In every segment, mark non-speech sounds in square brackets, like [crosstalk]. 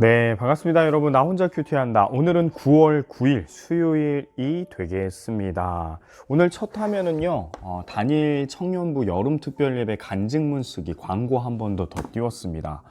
네, 반갑습니다. 여러분. 나 혼자 큐티한다. 오늘은 9월 9일 수요일이 되겠습니다. 오늘 첫 화면은요, 어, 단일 청년부 여름특별예배 간증문 쓰기 광고 한 번 더 더 띄웠습니다.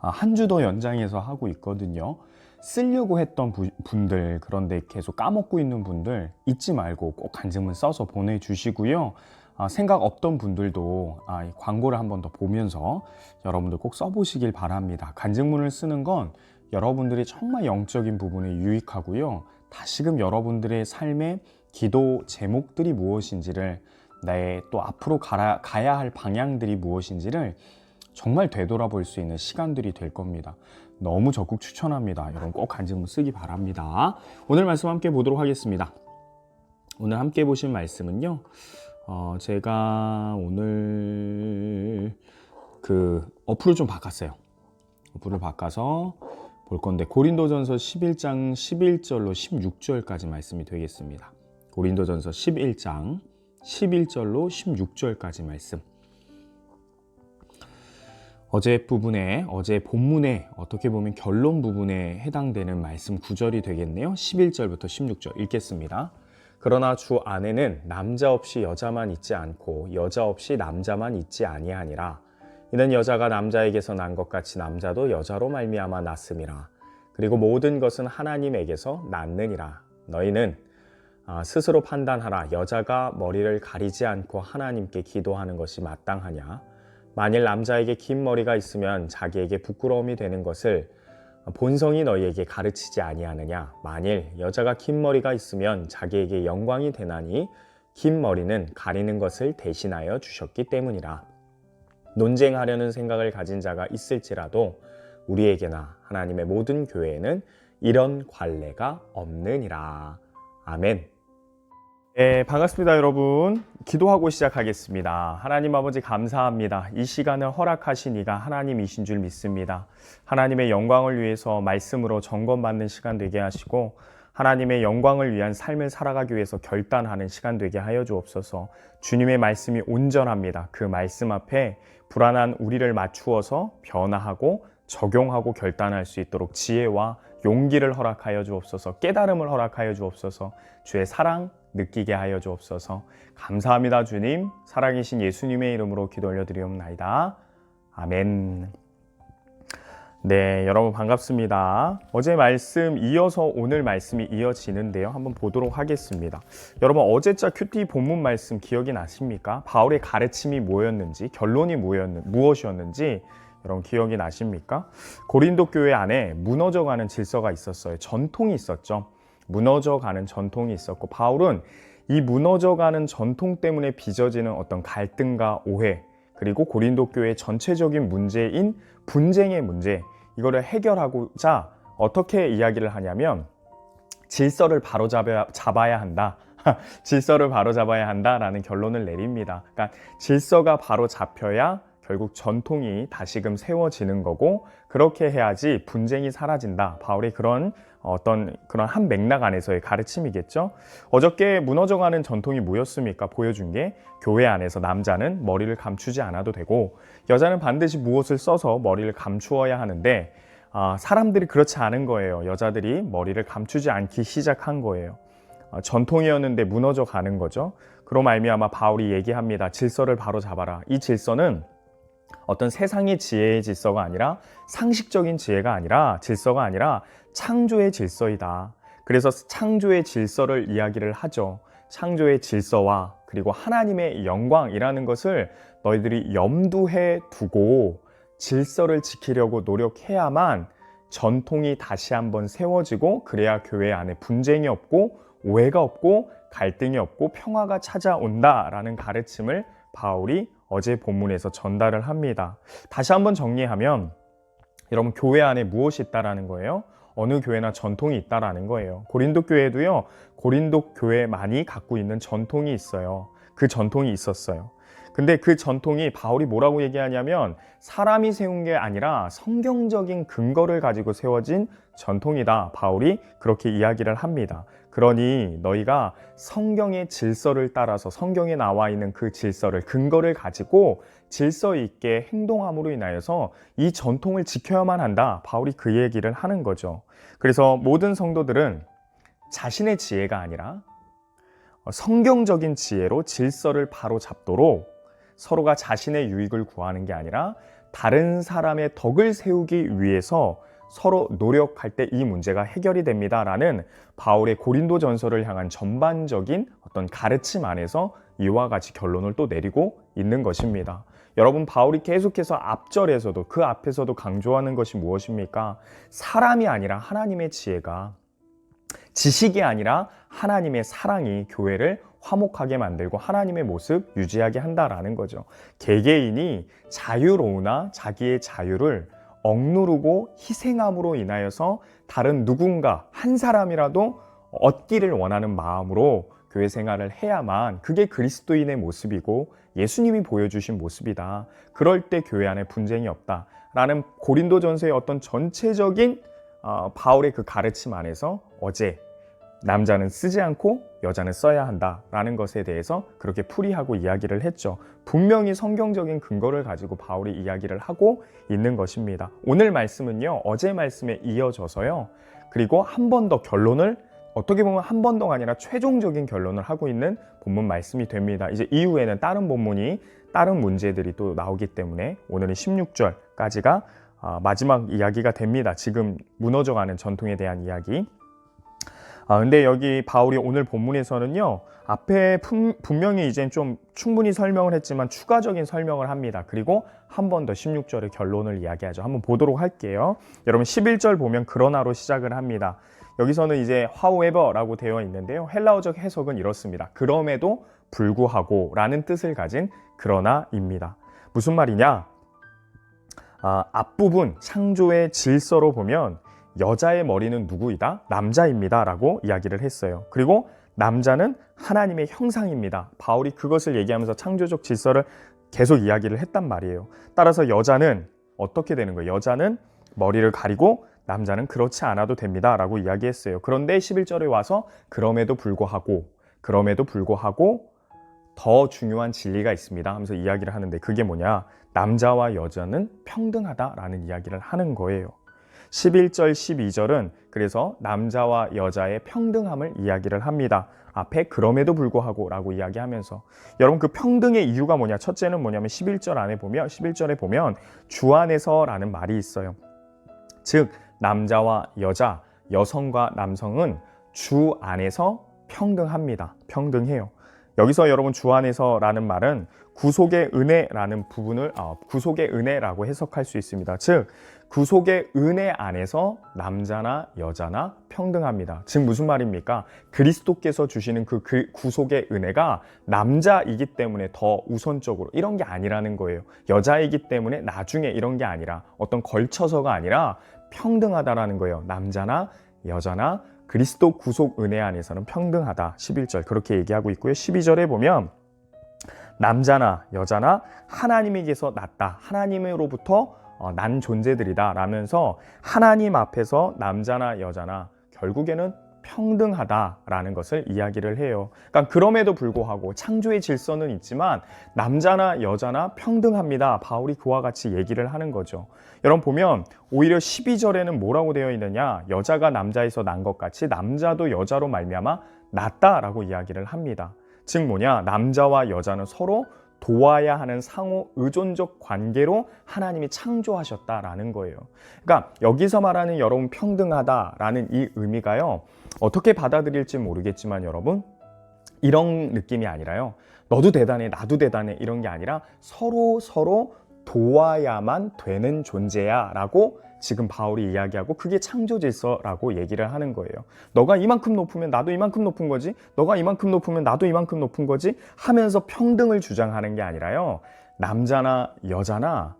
아, 한주 더 연장해서 하고 있거든요. 쓰려고 했던 부- 분들, 그런데 계속 까먹고 있는 분들 잊지 말고 꼭 간증문 써서 보내주시고요. 아, 생각 없던 분들도 아, 이 광고를 한 번 더 보면서 여러분들 꼭 써보시길 바랍니다. 간증문을 쓰는 건 여러분들이 정말 영적인 부분에 유익하고요. 다시금 여러분들의 삶의 기도 제목들이 무엇인지를 내또 앞으로 가라, 가야 할 방향들이 무엇인지를 정말 되돌아볼 수 있는 시간들이 될 겁니다. 너무 적극 추천합니다. 여러분 꼭 간증문 쓰기 바랍니다. 오늘 말씀 함께 보도록 하겠습니다. 오늘 함께 보신 말씀은요. 어, 제가 오늘 그 어플을 좀 바꿨어요. 어플을 바꿔서 볼 건데 고린도전서 11장 11절로 16절까지 말씀이 되겠습니다. 고린도전서 11장 11절로 16절까지 말씀. 어제 부분에 어제 본문에 어떻게 보면 결론 부분에 해당되는 말씀 구절이 되겠네요. 11절부터 16절 읽겠습니다. 그러나 주 안에는 남자 없이 여자만 있지 않고 여자 없이 남자만 있지 아니하니라. 이는 여자가 남자에게서 난 것 같이 남자도 여자로 말미암아 났음이라. 그리고 모든 것은 하나님에게서 났느니라. 너희는 아, 스스로 판단하라. 여자가 머리를 가리지 않고 하나님께 기도하는 것이 마땅하냐? 만일 남자에게 긴 머리가 있으면 자기에게 부끄러움이 되는 것을 본성이 너희에게 가르치지 아니하느냐? 만일 여자가 긴 머리가 있으면 자기에게 영광이 되나니 긴 머리는 가리는 것을 대신하여 주셨기 때문이라. 논쟁하려는 생각을 가진 자가 있을지라도 우리에게나 하나님의 모든 교회에는 이런 관례가 없느니라. 아멘. 네, 반갑습니다, 여러분. 기도하고 시작하겠습니다. 하나님 아버지 감사합니다. 이 시간을 허락하신 이가 하나님이신 줄 믿습니다. 하나님의 영광을 위해서 말씀으로 점검받는 시간 되게 하시고 하나님의 영광을 위한 삶을 살아가기 위해서 결단하는 시간 되게 하여 주옵소서. 주님의 말씀이 온전합니다. 그 말씀 앞에 불안한 우리를 맞추어서 변화하고 적용하고 결단할 수 있도록 지혜와 용기를 허락하여 주옵소서. 깨달음을 허락하여 주옵소서. 주의 사랑 느끼게 하여 주옵소서. 감사합니다, 주님. 살아계신 예수님의 이름으로 기도 올려드리옵나이다. 아멘. 네, 여러분 반갑습니다. 어제 말씀 이어서 오늘 말씀이 이어지는데요. 한번 보도록 하겠습니다. 여러분 어제자 큐티 본문 말씀 기억이 나십니까? 바울의 가르침이 뭐였는지, 결론이 뭐였는, 무엇이었는지 여러분 기억이 나십니까? 고린도 교회 안에 무너져가는 질서가 있었어요. 전통이 있었죠. 무너져가는 전통이 있었고 바울은 이 무너져가는 전통 때문에 빚어지는 어떤 갈등과 오해 그리고 고린도 교회 전체적인 문제인 분쟁의 문제 이거를 해결하고자 어떻게 이야기를 하냐면 질서를 바로 잡아야, 잡아야 한다. [laughs] 질서를 바로 잡아야 한다라는 결론을 내립니다. 그러니까 질서가 바로 잡혀야 결국 전통이 다시금 세워지는 거고 그렇게 해야지 분쟁이 사라진다. 바울의 그런 어떤 그런 한 맥락 안에서의 가르침이겠죠. 어저께 무너져가는 전통이 뭐였습니까? 보여준 게 교회 안에서 남자는 머리를 감추지 않아도 되고 여자는 반드시 무엇을 써서 머리를 감추어야 하는데 아, 사람들이 그렇지 않은 거예요. 여자들이 머리를 감추지 않기 시작한 거예요. 아, 전통이었는데 무너져 가는 거죠. 그로 말미암아 바울이 얘기합니다. 질서를 바로 잡아라. 이 질서는 어떤 세상의 지혜의 질서가 아니라 상식적인 지혜가 아니라 질서가 아니라 창조의 질서이다. 그래서 창조의 질서를 이야기를 하죠. 창조의 질서와 그리고 하나님의 영광이라는 것을 너희들이 염두해 두고 질서를 지키려고 노력해야만 전통이 다시 한번 세워지고 그래야 교회 안에 분쟁이 없고 오해가 없고 갈등이 없고 평화가 찾아온다라는 가르침을 바울이 어제 본문에서 전달을 합니다. 다시 한번 정리하면 여러분 교회 안에 무엇이 있다라는 거예요? 어느 교회나 전통이 있다라는 거예요. 고린도 교회도요. 고린도 교회만이 갖고 있는 전통이 있어요. 그 전통이 있었어요. 근데 그 전통이 바울이 뭐라고 얘기하냐면 사람이 세운 게 아니라 성경적인 근거를 가지고 세워진 전통이다. 바울이 그렇게 이야기를 합니다. 그러니 너희가 성경의 질서를 따라서 성경에 나와 있는 그 질서를 근거를 가지고 질서 있게 행동함으로 인하여서 이 전통을 지켜야만 한다. 바울이 그 얘기를 하는 거죠. 그래서 모든 성도들은 자신의 지혜가 아니라 성경적인 지혜로 질서를 바로 잡도록 서로가 자신의 유익을 구하는 게 아니라 다른 사람의 덕을 세우기 위해서 서로 노력할 때 이 문제가 해결이 됩니다라는 바울의 고린도 전서를 향한 전반적인 어떤 가르침 안에서 이와 같이 결론을 또 내리고 있는 것입니다. 여러분 바울이 계속해서 앞절에서도 그 앞에서도 강조하는 것이 무엇입니까? 사람이 아니라 하나님의 지혜가 지식이 아니라 하나님의 사랑이 교회를 화목하게 만들고 하나님의 모습 유지하게 한다라는 거죠. 개개인이 자유로우나 자기의 자유를 억누르고 희생함으로 인하여서 다른 누군가 한 사람이라도 얻기를 원하는 마음으로 교회 생활을 해야만 그게 그리스도인의 모습이고 예수님이 보여주신 모습이다. 그럴 때 교회 안에 분쟁이 없다. 라는 고린도전서의 어떤 전체적인 어, 바울의 그 가르침 안에서 어제 남자는 쓰지 않고 여자는 써야 한다라는 것에 대해서 그렇게 풀이하고 이야기를 했죠. 분명히 성경적인 근거를 가지고 바울이 이야기를 하고 있는 것입니다. 오늘 말씀은요, 어제 말씀에 이어져서요, 그리고 한 번 더 결론을 어떻게 보면 한번 더가 아니라 최종적인 결론을 하고 있는 본문 말씀이 됩니다. 이제 이후에는 다른 본문이 다른 문제들이 또 나오기 때문에 오늘은 16절까지가 아, 마지막 이야기가 됩니다. 지금 무너져가는 전통에 대한 이야기. 아, 근데 여기 바울이 오늘 본문에서는요, 앞에 품, 분명히 이제 좀 충분히 설명을 했지만 추가적인 설명을 합니다. 그리고 한 번 더 16절의 결론을 이야기하죠. 한번 보도록 할게요. 여러분 11절 보면 그러나로 시작을 합니다. 여기서는 이제 however라고 되어 있는데요. 헬라어적 해석은 이렇습니다. 그럼에도 불구하고 라는 뜻을 가진 그러나입니다. 무슨 말이냐? 아, 앞부분 창조의 질서로 보면 여자의 머리는 누구이다? 남자입니다. 라고 이야기를 했어요. 그리고 남자는 하나님의 형상입니다. 바울이 그것을 얘기하면서 창조적 질서를 계속 이야기를 했단 말이에요. 따라서 여자는 어떻게 되는 거예요? 여자는 머리를 가리고 남자는 그렇지 않아도 됩니다. 라고 이야기했어요. 그런데 11절에 와서 그럼에도 불구하고, 그럼에도 불구하고 더 중요한 진리가 있습니다. 하면서 이야기를 하는데 그게 뭐냐? 남자와 여자는 평등하다라는 이야기를 하는 거예요. 11절, 12절은 그래서 남자와 여자의 평등함을 이야기를 합니다. 앞에 그럼에도 불구하고 라고 이야기하면서 여러분 그 평등의 이유가 뭐냐? 첫째는 뭐냐면 11절 안에 보면 11절에 보면 주 안에서라는 말이 있어요. 즉 남자와 여자, 여성과 남성은 주 안에서 평등합니다. 평등해요. 여기서 여러분 주 안에서라는 말은 구속의 은혜라는 부분을 어, 구속의 은혜라고 해석할 수 있습니다. 즉 구속의 은혜 안에서 남자나 여자나 평등합니다. 즉 무슨 말입니까? 그리스도께서 주시는 그, 그 구속의 은혜가 남자이기 때문에 더 우선적으로 이런 게 아니라는 거예요. 여자이기 때문에 나중에 이런 게 아니라 어떤 걸쳐서가 아니라 평등하다라는 거예요. 남자나 여자나 그리스도 구속 은혜 안에서는 평등하다. 11절 그렇게 얘기하고 있고요. 12절에 보면 남자나 여자나 하나님에게서 났다. 하나님으로부터 어, 난 존재들이다. 라면서 하나님 앞에서 남자나 여자나 결국에는 평등하다라는 것을 이야기를 해요. 그러니까 그럼에도 불구하고 창조의 질서는 있지만 남자나 여자나 평등합니다. 바울이 그와 같이 얘기를 하는 거죠. 여러분 보면 오히려 12절에는 뭐라고 되어 있느냐? 여자가 남자에서 난 것 같이 남자도 여자로 말미암아 낫다라고 이야기를 합니다. 즉 뭐냐? 남자와 여자는 서로 도와야 하는 상호 의존적 관계로 하나님이 창조하셨다라는 거예요. 그러니까 여기서 말하는 여러분 평등하다라는 이 의미가요. 어떻게 받아들일지 모르겠지만 여러분 이런 느낌이 아니라요. 너도 대단해, 나도 대단해 이런 게 아니라 서로 서로 도와야만 되는 존재야라고 지금 바울이 이야기하고 그게 창조 질서라고 얘기를 하는 거예요. 너가 이만큼 높으면 나도 이만큼 높은 거지. 너가 이만큼 높으면 나도 이만큼 높은 거지. 하면서 평등을 주장하는 게 아니라요. 남자나 여자나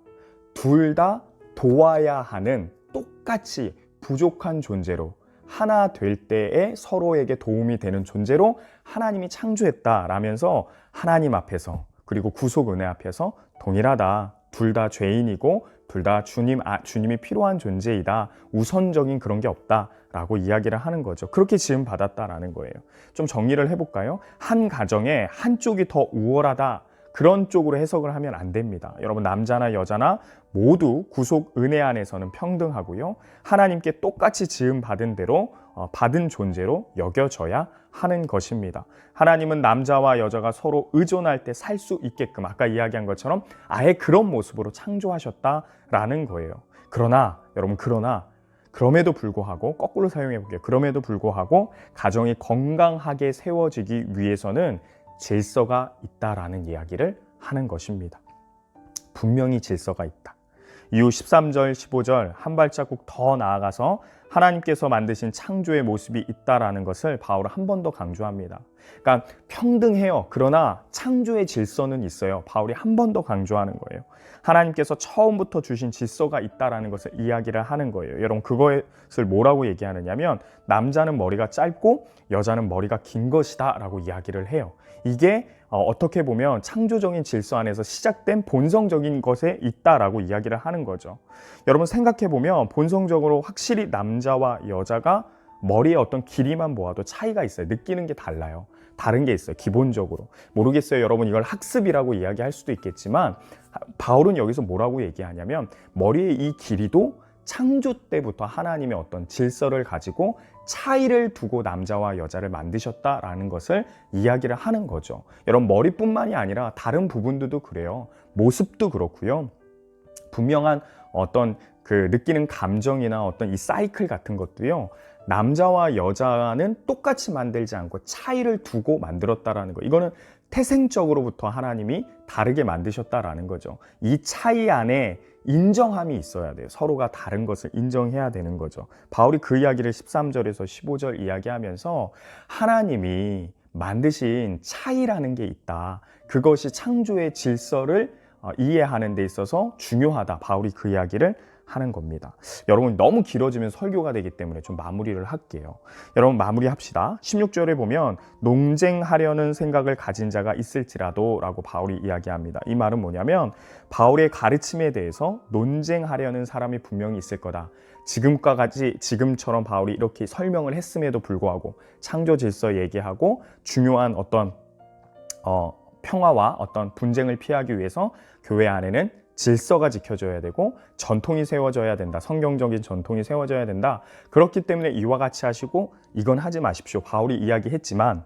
둘 다 도와야 하는 똑같이 부족한 존재로 하나 될 때에 서로에게 도움이 되는 존재로 하나님이 창조했다라면서 하나님 앞에서 그리고 구속 은혜 앞에서 동일하다. 둘 다 죄인이고 둘 다 주님 아, 주님이 필요한 존재이다. 우선적인 그런 게 없다 라고 이야기를 하는 거죠. 그렇게 지음 받았다라는 거예요. 좀 정리를 해볼까요? 한 가정에 한쪽이 더 우월하다. 그런 쪽으로 해석을 하면 안 됩니다. 여러분 남자나 여자나 모두 구속 은혜 안에서는 평등하고요. 하나님께 똑같이 지음 받은 대로 어, 받은 존재로 여겨져야 하는 것입니다. 하나님은 남자와 여자가 서로 의존할 때 살 수 있게끔 아까 이야기한 것처럼 아예 그런 모습으로 창조하셨다라는 거예요. 그러나 여러분 그러나 그럼에도 불구하고 거꾸로 사용해 볼게요. 그럼에도 불구하고 가정이 건강하게 세워지기 위해서는 질서가 있다라는 이야기를 하는 것입니다. 분명히 질서가 있다. 이후 13절, 15절 한 발자국 더 나아가서 하나님께서 만드신 창조의 모습이 있다라는 것을 바울은 한 번 더 강조합니다. 그러니까 평등해요. 그러나 창조의 질서는 있어요. 바울이 한 번 더 강조하는 거예요. 하나님께서 처음부터 주신 질서가 있다라는 것을 이야기를 하는 거예요. 여러분 그것을 뭐라고 얘기하느냐면 남자는 머리가 짧고 여자는 머리가 긴 것이다라고 이야기를 해요. 이게 어, 어떻게 보면 창조적인 질서 안에서 시작된 본성적인 것에 있다라고 이야기를 하는 거죠. 여러분 생각해 보면 본성적으로 확실히 남자와 여자가 머리의 어떤 길이만 보아도 차이가 있어요. 느끼는 게 달라요. 다른 게 있어요. 기본적으로. 모르겠어요. 여러분 이걸 학습이라고 이야기할 수도 있겠지만 바울은 여기서 뭐라고 얘기하냐면 머리의 이 길이도 창조 때부터 하나님의 어떤 질서를 가지고 차이를 두고 남자와 여자를 만드셨다라는 것을 이야기를 하는 거죠. 여러분 머리뿐만이 아니라 다른 부분들도 그래요. 모습도 그렇고요. 분명한 어떤 그 느끼는 감정이나 어떤 이 사이클 같은 것도요. 남자와 여자는 똑같이 만들지 않고 차이를 두고 만들었다라는 거. 이거는 태생적으로부터 하나님이 다르게 만드셨다라는 거죠. 이 차이 안에 인정함이 있어야 돼요. 서로가 다른 것을 인정해야 되는 거죠. 바울이 그 이야기를 13절에서 15절 이야기하면서 하나님이 만드신 차이라는 게 있다. 그것이 창조의 질서를 어, 이해하는 데 있어서 중요하다. 바울이 그 이야기를 하는 겁니다. 여러분 너무 길어지면 설교가 되기 때문에 좀 마무리를 할게요. 여러분 마무리합시다. 16절에 보면 농쟁하려는 생각을 가진 자가 있을지라도 라고 바울이 이야기합니다. 이 말은 뭐냐면 바울의 가르침에 대해서 논쟁하려는 사람이 분명히 있을 거다. 지금과 같이 지금처럼 바울이 이렇게 설명을 했음에도 불구하고 창조 질서 얘기하고 중요한 어떤 어, 평화와 어떤 분쟁을 피하기 위해서 교회 안에는 질서가 지켜져야 되고 전통이 세워져야 된다. 성경적인 전통이 세워져야 된다. 그렇기 때문에 이와 같이 하시고 이건 하지 마십시오. 바울이 이야기했지만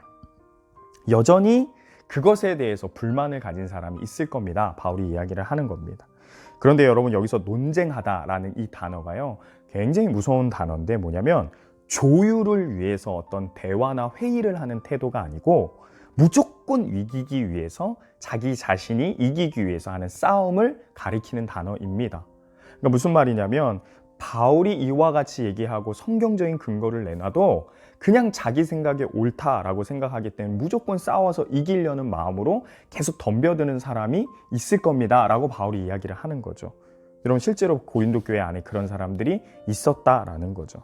여전히 그것에 대해서 불만을 가진 사람이 있을 겁니다. 바울이 이야기를 하는 겁니다. 그런데 여러분 여기서 논쟁하다라는 이 단어가요. 굉장히 무서운 단어인데 뭐냐면 조율을 위해서 어떤 대화나 회의를 하는 태도가 아니고 무조건 이기기 위해서 자기 자신이 이기기 위해서 하는 싸움을 가리키는 단어입니다. 그러니까 무슨 말이냐면 바울이 이와 같이 얘기하고 성경적인 근거를 내놔도 그냥 자기 생각에 옳다라고 생각하기 때문에 무조건 싸워서 이기려는 마음으로 계속 덤벼드는 사람이 있을 겁니다. 라고 바울이 이야기를 하는 거죠. 여러분 실제로 고린도 교회 안에 그런 사람들이 있었다라는 거죠.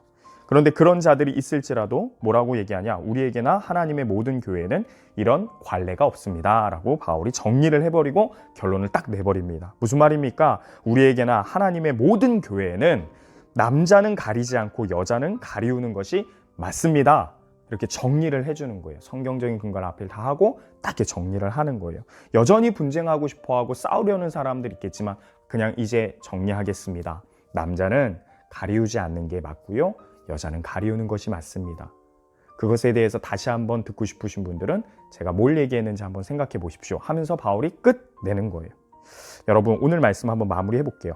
그런데 그런 자들이 있을지라도 뭐라고 얘기하냐? 우리에게나 하나님의 모든 교회는 이런 관례가 없습니다. 라고 바울이 정리를 해버리고 결론을 딱 내버립니다. 무슨 말입니까? 우리에게나 하나님의 모든 교회에는 남자는 가리지 않고 여자는 가리우는 것이 맞습니다. 이렇게 정리를 해주는 거예요. 성경적인 근거를 앞에 다 하고 딱 이렇게 정리를 하는 거예요. 여전히 분쟁하고 싶어 하고 싸우려는 사람들 있겠지만 그냥 이제 정리하겠습니다. 남자는 가리우지 않는 게 맞고요. 여자는 가리우는 것이 맞습니다. 그것에 대해서 다시 한번 듣고 싶으신 분들은 제가 뭘 얘기했는지 한번 생각해 보십시오. 하면서 바울이 끝 내는 거예요. 여러분 오늘 말씀 한번 마무리해 볼게요.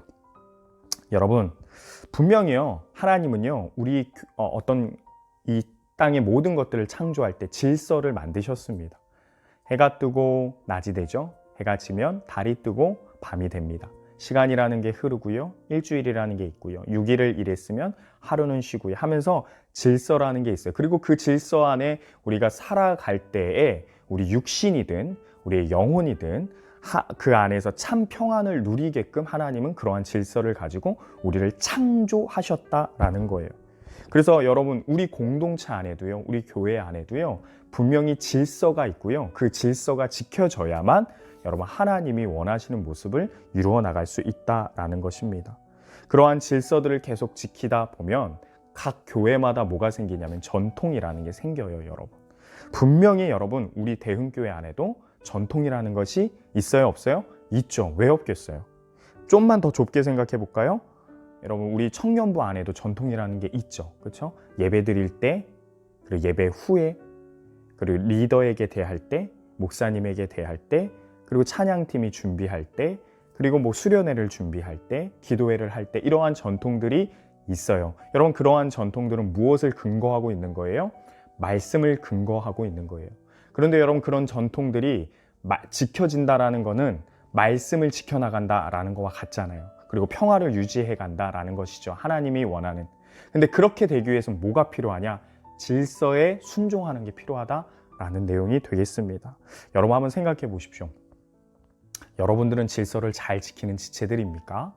여러분 분명히요 하나님은요 우리 어, 어떤 이 땅의 모든 것들을 창조할 때 질서를 만드셨습니다. 해가 뜨고 낮이 되죠. 해가 지면 달이 뜨고 밤이 됩니다. 시간이라는 게 흐르고요. 일주일이라는 게 있고요. 6일을 일했으면 하루는 쉬고요. 하면서 질서라는 게 있어요. 그리고 그 질서 안에 우리가 살아갈 때에 우리 육신이든 우리의 영혼이든 하, 그 안에서 참 평안을 누리게끔 하나님은 그러한 질서를 가지고 우리를 창조하셨다라는 거예요. 그래서 여러분 우리 공동체 안에도요, 우리 교회 안에도요, 분명히 질서가 있고요. 그 질서가 지켜져야만 여러분 하나님이 원하시는 모습을 이루어 나갈 수 있다라는 것입니다. 그러한 질서들을 계속 지키다 보면 각 교회마다 뭐가 생기냐면 전통이라는 게 생겨요, 여러분. 분명히 여러분 우리 대흥교회 안에도 전통이라는 것이 있어요, 없어요? 있죠. 왜 없겠어요? 좀만 더 좁게 생각해 볼까요? 여러분 우리 청년부 안에도 전통이라는 게 있죠. 그렇죠? 예배 드릴 때 그리고 예배 후에 그리고 리더에게 대할 때 목사님에게 대할 때 그리고 찬양팀이 준비할 때 그리고 뭐 수련회를 준비할 때 기도회를 할 때 이러한 전통들이 있어요. 여러분 그러한 전통들은 무엇을 근거하고 있는 거예요? 말씀을 근거하고 있는 거예요. 그런데 여러분 그런 전통들이 마- 지켜진다라는 거는 말씀을 지켜나간다라는 거와 같잖아요. 그리고 평화를 유지해 간다라는 것이죠. 하나님이 원하는. 근데 그렇게 되기 위해서 뭐가 필요하냐? 질서에 순종하는 게 필요하다라는 내용이 되겠습니다. 여러분 한번 생각해 보십시오. 여러분들은 질서를 잘 지키는 지체들입니까?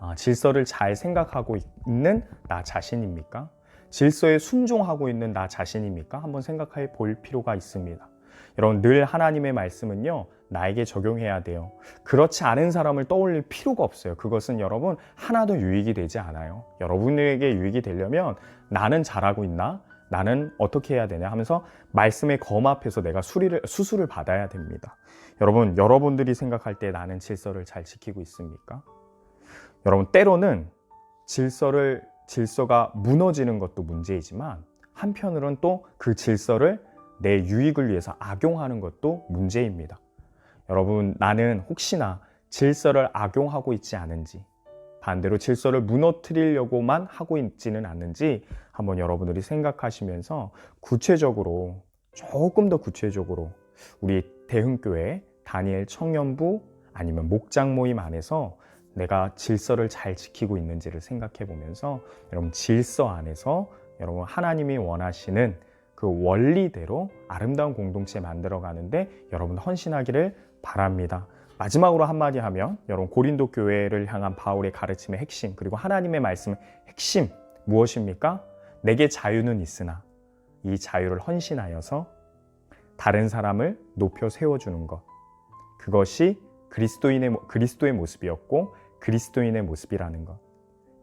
아, 질서를 잘 생각하고 있는 나 자신입니까? 질서에 순종하고 있는 나 자신입니까? 한번 생각해 볼 필요가 있습니다. 여러분 늘 하나님의 말씀은요 나에게 적용해야 돼요. 그렇지 않은 사람을 떠올릴 필요가 없어요. 그것은 여러분 하나도 유익이 되지 않아요. 여러분에게 유익이 되려면 나는 잘하고 있나? 나는 어떻게 해야 되냐 하면서 말씀에 검합해서 내가 수리를, 수술을 받아야 됩니다. 여러분, 여러분들이 생각할 때 나는 질서를 잘 지키고 있습니까? 여러분, 때로는 질서를, 질서가 무너지는 것도 문제이지만 한편으로는 또 그 질서를 내 유익을 위해서 악용하는 것도 문제입니다. 여러분, 나는 혹시나 질서를 악용하고 있지 않은지, 반대로 질서를 무너뜨리려고만 하고 있지는 않는지 한번 여러분들이 생각하시면서 구체적으로 조금 더 구체적으로 우리 대흥교회 다니엘 청년부 아니면 목장 모임 안에서 내가 질서를 잘 지키고 있는지를 생각해 보면서 여러분 질서 안에서 여러분 하나님이 원하시는 그 원리대로 아름다운 공동체 만들어 가는데 여러분 헌신하기를 바랍니다. 마지막으로 한마디 하면 여러분 고린도 교회를 향한 바울의 가르침의 핵심 그리고 하나님의 말씀의 핵심 무엇입니까? 내게 자유는 있으나 이 자유를 헌신하여서 다른 사람을 높여 세워주는 것 그것이 그리스도인의 모- 그리스도의 모습이었고 그리스도인의 모습이라는 것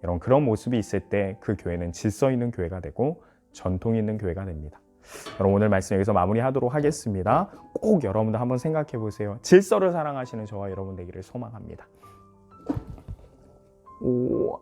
여러분 그런 모습이 있을 때 그 교회는 질서 있는 교회가 되고 전통 있는 교회가 됩니다. 여러분 오늘 말씀 여기서 마무리하도록 하겠습니다. 꼭 여러분도 한번 생각해 보세요. 질서를 사랑하시는 저와 여러분 되기를 소망합니다. 오.